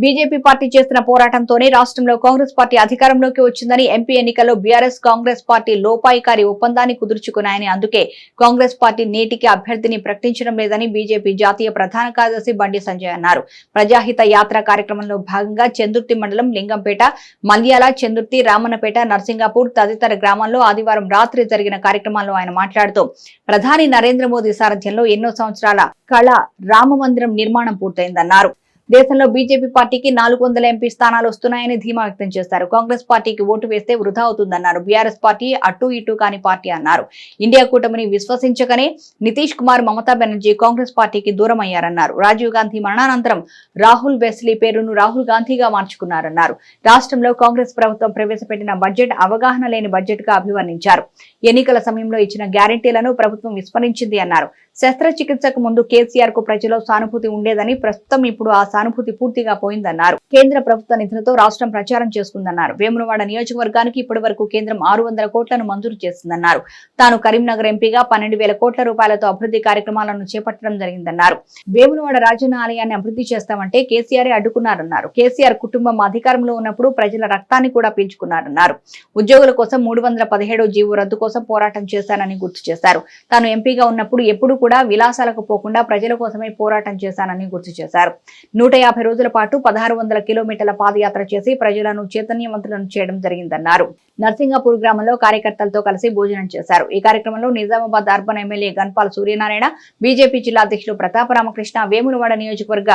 BJP party చేస్తున్న పోరాటంతోనే రాష్ట్రంలో Congress party అధికారంలోకి వచ్చిందని ఎంపీ ఎన్నికల్లో బీఆర్ఎస్ కాంగ్రెస్ పార్టీ లోపాయికారి ఒప్పందాన్ని కుదుర్చుకున్నాయని అందుకే కాంగ్రెస్ పార్టీ నేటికి అభ్యర్థిని ప్రకటించడం లేదని బీజేపీ జాతీయ ప్రధాన కార్యదర్శి బండి సంజయ్ అన్నారు. ప్రజాహిత యాత్ర కార్యక్రమంలో భాగంగా చందుర్తి మండలం లింగంపేట మల్యాల చందుర్తి రామన్నపేట నర్సింగాపూర్ తదితర గ్రామాల్లో ఆదివారం రాత్రి జరిగిన కార్యక్రమాల్లో ఆయన మాట్లాడుతూ ప్రధాని నరేంద్ర మోదీ సారథ్యంలో ఎన్నో సంవత్సరాల కళ రామ మందిరం నిర్మాణం పూర్తయిందన్నారు. దేశంలో బీజేపీ పార్టీకి నాలుగు వందల ఎంపీ స్థానాలు వస్తున్నాయని ధీమా వ్యక్తం చేశారు. కాంగ్రెస్ పార్టీకి ఓటు వేస్తే వృధా అవుతుందన్నారు. బీఆర్ఎస్ పార్టీ అటు ఇటు కాని పార్టీ అన్నారు. ఇండియా కూటమిని విశ్వసించకనే నితీష్ కుమార్ మమతా బెనర్జీ కాంగ్రెస్ పార్టీకి దూరం అయ్యారన్నారు రాజీవ్ గాంధీ మరణానంతరం రాహుల్ వెస్లీ పేరును రాహుల్ గాంధీగా మార్చుకున్నారన్నారు. రాష్ట్రంలో కాంగ్రెస్ ప్రభుత్వం ప్రవేశపెట్టిన బడ్జెట్ అవగాహన లేని బడ్జెట్గా అభివర్ణించారు. ఎన్నికల సమయంలో ఇచ్చిన గ్యారంటీలను ప్రభుత్వం విస్మరించింది అన్నారు. శస్త్రచికిత్సకు ముందు కేసీఆర్కు ప్రజల్లో సానుభూతి ఉండేదని ప్రస్తుతం ఇప్పుడు ఆ సానుభూతి పూర్తిగా పోయిందన్నారు. కేంద్ర ప్రభుత్వ నిధులతో రాష్ట్రం ప్రచారం చేసుకుందన్నారు. వేములవాడ నియోజకవర్గానికి ఇప్పటి వరకు కేంద్రం ఆరు వందల కోట్లను మంజూరు చేసిందన్నారు. తాను కరీంనగర్ ఎంపీగా పన్నెండు వేల కోట్ల రూపాయలతో అభివృద్ధి కార్యక్రమాలను చేపట్టడం జరిగిందన్నారు. వేములవాడ రాజన్న ఆలయాన్ని అభివృద్ధి చేస్తామంటే కేసీఆర్ అడ్డుకున్నారన్నారు. కేసీఆర్ కుటుంబం అధికారంలో ఉన్నప్పుడు ప్రజల రక్తాన్ని కూడా పీల్చుకున్నారన్నారు. ఉద్యోగుల కోసం మూడు వందల పదిహేడు జీవో రద్దు కోసం పోరాటం చేశానని గుర్తు చేశారు. తాను ఎంపీగా ఉన్నప్పుడు ఎప్పుడు కూడా విలాసాలకు పోకుండా ప్రజల కోసమే పోరాటం చేశానని గుర్తు చేశారు. నూట యాభై రోజుల పాటు పదహారు వందల కిలోమీటర్ల పాదయాత్ర చేసి ప్రజలను చైతన్యవంతులను చేయడం జరిగిందన్నారు. నర్సింగాపూర్ గ్రామంలో కార్యకర్తలతో కలిసి భోజనం చేశారు. ఈ కార్యక్రమంలో Nizamabad urban MLA Ganpal Suryanarayana BJP జిల్లా అధ్యక్షులు ప్రతాప రామకృష్ణ వేములవాడ నియోజకవర్గ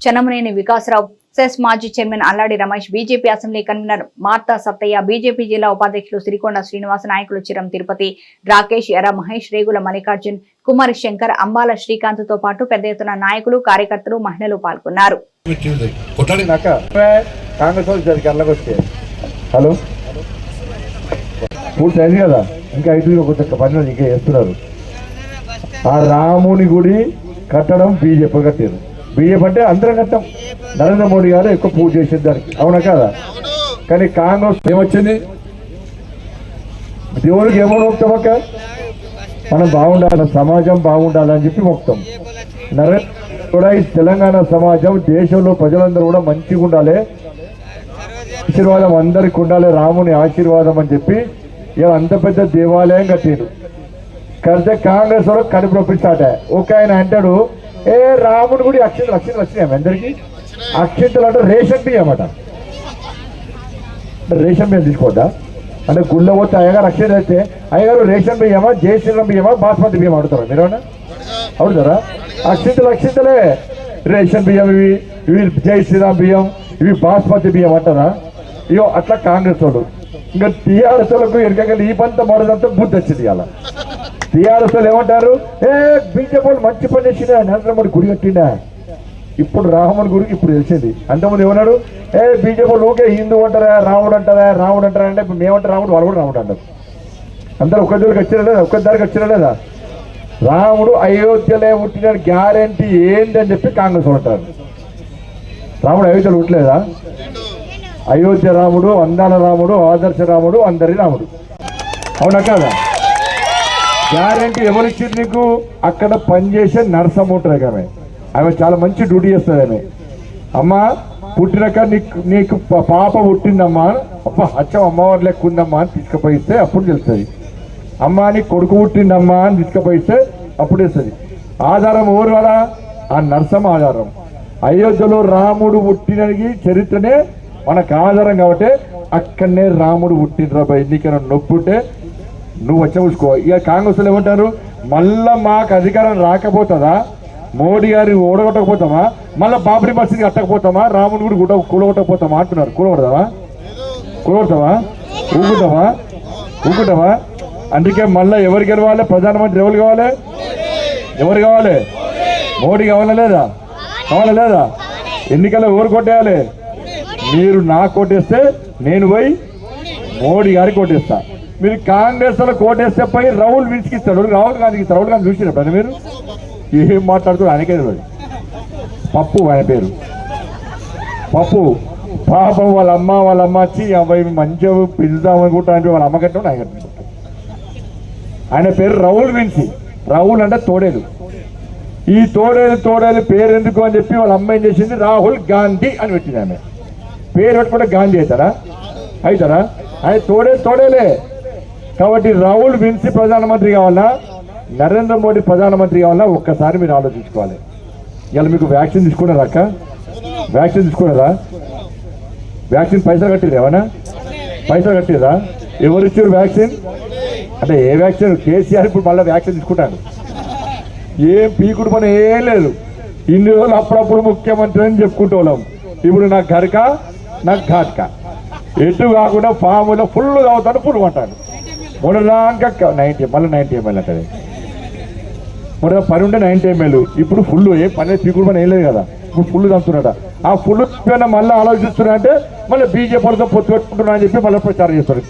చనమనేని వికాసరావు సెస్ మాజీ chairman Alladi Ramesh BJP assembly convener Martha Sattaiah BJP జిల్లా ఉపాధ్యక్షులు సిరికొండ శ్రీనివాస నాయకులు చిరం తిరుపతి రాకేష్ ఎర్ర మహేష్ రేగుల మల్లికార్జున్ కుమార్ శంకర్ అంబాల శ్రీకాంత్తో పాటు పెద్ద ఎత్తున నాయకులు కార్యకర్తలు మహిళలు పాల్గొన్నారు. హలో? పూర్తి అయింది కదా? ఇంకా ఐదు కొంచెం పని ఇంకా చేస్తున్నారు. ఆ రాముని గుడి కట్టడం బీజేపీ కట్టారు బీజేపీ అంటే అందరం కట్టాం. నరేంద్ర మోడీ గారు ఎక్కువ పూజ చేసేది దానికి. అవునా కదా? కానీ కాంగ్రెస్ ఏమొచ్చింది? దేవుడికి ఏమో మొక్తాం మనం బాగుండాలి సమాజం బాగుండాలని చెప్పి మొక్తాం నరేంద్ర కూడా ఈ తెలంగాణ సమాజం దేశంలో ప్రజలందరూ కూడా మంచిగా ఉండాలి. ఆశీర్వాదం అందరికి ఉండాలి రాముని ఆశీర్వాదం అని చెప్పి ఇలా అంత పెద్ద దేవాలయం కట్టిండు కడితే కాంగ్రెస్ వాళ్ళు కడుపు నొప్పి స్టార్ట్ ఒక ఆయన అంటాడు ఏ రాముడు గుడి అక్షింతలు అక్షింతలు వచ్చినాయి అందరికీ? అక్షింతలు అంటే రేషన్ బియ్యం అట రేషన్ బియ్యం తీసుకోవద్దా? అంటే గుళ్ళో పోతే అయ్యగారు అక్షింత అయితే అయ్యగారు రేషన్ బియ్యమా జై శ్రీరామ్ బియ్యమా బాస్మతి బియ్యం అడుగుతారా మీరు అడుగుతారా? అక్షింతలు అక్షింతలే. రేషన్ బియ్యం ఇవి ఇవి జై శ్రీరామ్ బియ్యం ఇవి బాస్మతి బియ్యం అంటారా? ఇయో అట్లా కాంగ్రెస్ వాళ్ళు. ఇంకా టీఆర్ఎస్ వాళ్ళకు ఎరగగా ఈ పంత మరదంతా బుద్ధి వచ్చింది అలా టీఆర్ఎస్ ఏమంటారు? ఏ బీజేపీ మంచి పని చేసిన నరేంద్ర మోడీ గుడి కట్టిండా. ఇప్పుడు రాముని గురికి ఇప్పుడు తెలిసింది. అంతకుముందు ఏమన్నాడు? ఏ బీజేపీ వాళ్ళు ఊకే హిందూ అంటారా రాముడు అంటారా రాముడు అంటారా అంటే మేమంటే రాముడు వాళ్ళు కూడా రాముడు అంటారు. అందరూ ఒక దగ్గరికి వచ్చినా లేదా? ఒక్క దారికి వచ్చినా లేదా? రాముడు అయోధ్యలో పుట్టిన గ్యారంటీ అని చెప్పి కాంగ్రెస్ అంటారు. రాముడు అయోధ్యలో పుట్టలేదా? అయోధ్య రాముడు అందాల రాముడు ఆదర్శ రాముడు అందరి రాముడు. అవునా కాదా? గ్యారంటీ ఎవరు ఇచ్చింది నీకు అక్కడ పనిచేసే నర్సమ్మ ఉంటుంది ఆమె ఆమె చాలా మంచి డ్యూటీ చేస్తుంది ఆమె. అమ్మా పుట్టినాక నీకు నీకు పాప పుట్టిందమ్మా. అప్ప అచ్చం అమ్మవారి లెక్క ఉందమ్మా అని తీసుకుపోయిస్తే అప్పుడు తెలుస్తుంది. అమ్మ నీ కొడుకు పుట్టిందమ్మా అని తీసుకుపోయిస్తే అప్పుడు తెలుస్తుంది. ఆధారం ఎవరు కదా? ఆ నర్సమ్మ ఆధారం. అయోధ్యలో రాముడు పుట్టినకి చరిత్రనే మనకు ఆధారం కాబట్టి అక్కడనే రాముడు పుట్టిన ఎన్నికైనా నొప్పుంటే నువ్వు వచ్చి చూసుకో ఇక కాంగ్రెస్ ఏమంటారు? మళ్ళా మాకు అధికారం రాకపోతుందా? మోడీ గారి ఓడగొట్టకపోతామా? మళ్ళీ బాబరీ మసీద్ కట్టకపోతామా? రాముని గుడి గుట్ట కూలగొట్టకపోతామా అంటున్నారు. కూలగొడతావా? కూలగొడతావా? ఊగుతావా ఊగుతావా అందుకే మళ్ళీ ఎవరు గెలవాలి? ప్రధానమంత్రి ఎవరు కావాలి? ఎవరు కావాలి? మోడీ కావాలా లేదా? కావాలా లేదా? ఎన్నికల్లో ఎవరు కొట్టేయాలి? మీరు నా కొట్టేస్తే నేను పోయి మోడీ గారికి కొట్టేస్తాను మీరు కాంగ్రెస్లో కోటేస్తే పోయి రాహుల్ ఇస్తాడు రాహుల్ గాంధీకి ఇస్తారు. రాహుల్ గాంధీ చూసినప్పుడు మీరు? ఏం మాట్లాడుతున్నారు? ఆయనకే పప్పు ఆయన పేరు. పప్పు. పాపం వాళ్ళ అమ్మ వాళ్ళ అమ్మ వచ్చి అబ్బాయి మంచిగా పిలుద్దాం అనుకుంటా అంటే వాళ్ళ అమ్మ కట్టడం ఆయన కట్టడం ఆయన పేరు రాహుల్ విన్సి రాహుల్ అంటే తోడేలు. ఈ తోడేలు తోడేలు పేరు ఎందుకు అని చెప్పి వాళ్ళ అమ్మ ఏం చేసింది? రాహుల్ గాంధీ అని పెట్టింది ఆమె. పేరు పెట్టుకుంటే గాంధీ అవుతారా? అవుతారా? ఆయన తోడేలు తోడేలే. కాబట్టి రాహుల్ విన్సీ ప్రధానమంత్రి కావాలా? నరేంద్ర మోడీ ప్రధానమంత్రి కావాలా? ఒక్కసారి మీరు ఆలోచించుకోవాలి. ఇలా మీకు వ్యాక్సిన్ తీసుకున్నారా అక్క? వ్యాక్సిన్ తీసుకున్నారా? వ్యాక్సిన్ పైసలు కట్టిరు ఏమన్నా? పైసలు కట్టిరా ఎవరు ఇచ్చారు వ్యాక్సిన్? అంటే ఏ వ్యాక్సిన్? కేసీఆర్ ఇప్పుడు మళ్ళీ వ్యాక్సిన్ తీసుకుంటాను ఏం పీకుడు పని ఏం లేదు. ఇన్ని రోజులు అప్పుడప్పుడు ముఖ్యమంత్రి అని చెప్పుకుంటూ వాళ్ళం ఇప్పుడు నాకు గరక నాకు ఘాట్క. ఎటు కాకుండా ఫాములో ఫుల్ తాగుతాడు ఫుల్ మూడు మొదలాక నైన్టీ మళ్ళీ నైన్టీ ఎంఎల్ అక్కడ మూడు పని ఉంటే నైన్టీ ఎంఎల్. ఇప్పుడు ఫుల్ ఏ పని లేదు, పీకుడు పని ఏం లేదు కదా. ఇప్పుడు ఫుల్ తంతున్నాడ ఆ ఫుల్ మళ్ళీ ఆలోచిస్తున్నా అంటే మళ్ళీ బీజేపీలతో పొత్తు పెట్టుకుంటున్నా అని చెప్పి మళ్ళీ ప్రచారం చేస్తారు.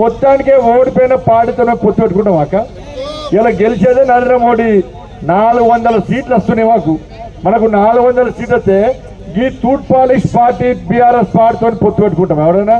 మొత్తానికి ఓడిపోయిన పాడితోనే పొత్తు పెట్టుకుంటాం అక్క. ఇలా గెలిచేదే నరేంద్ర మోడీ. నాలుగు వందల సీట్లు వస్తున్నాయి మాకు. మనకు నాలుగు వందల సీట్లు వస్తే ఈ తూట్ పాలిష్ పార్టీ బీఆర్ఎస్ పార్టీతో పొత్తు పెట్టుకుంటాం. ఎవరైనా?